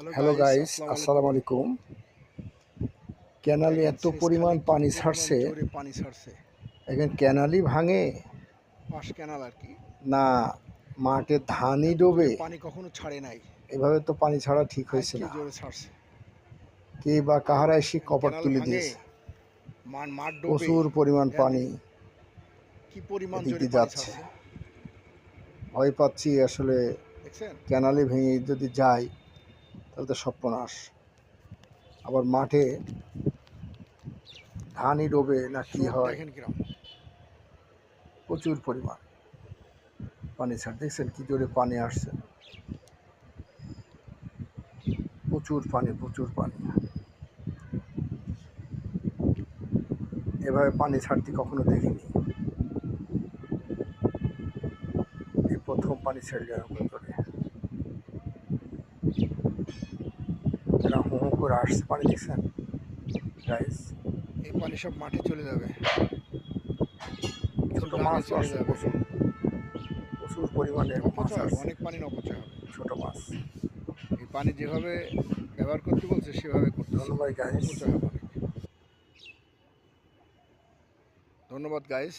Hello guys আসসালামু আলাইকুম ক্যানালে এত পরিমাণ পানি ছাড়ছে। পানি ছাড়ছে। এখন ক্যানালই ভাঙে। পাশ ক্যানাল আর কি। না মাঠে ধানই ডোবে। পানি কখনো ছাড়ে নাই। এভাবে তো পানি ছাড়া ঠিক হয়েছে না। ছাড়ছে। কে বা কাহারা এসে কপাট তুলে দিয়েছে। প্রচুর পরিমাণ পানি কি পরিমাণ জোরে যাচ্ছে। ভয় পাচ্ছি আসলে ক্যানালে ভেঙে যদি যাই তাহলে তো সর্বনাশ। আবার মাঠে ধানই ডোবে না কি হয়? প্রচুর পরিমাণ। পানি ছাড় দেখছেন কি জোরে পানি আসছে? প্রচুর পানি প্রচুর পানি। এভাবে পানি ছাড়তে কখনো দেখিনি। এই প্রথম পানি ছেড়ে এরকম করে। করে আসছে পানি দেখছেন গাইস এই পানি সব মাঠে চলে যাবে। ছোট মাছ আসছে প্রচুর। প্রচুর পরিমাণে মাছ অনেক পানি অপচয় হবে ছোট মাছ। এই পানি যেভাবে ব্যবহার করতে বলছে সেভাবে করতে হবে ধন্যবাদ গাইস। ধন্যবাদ গাইস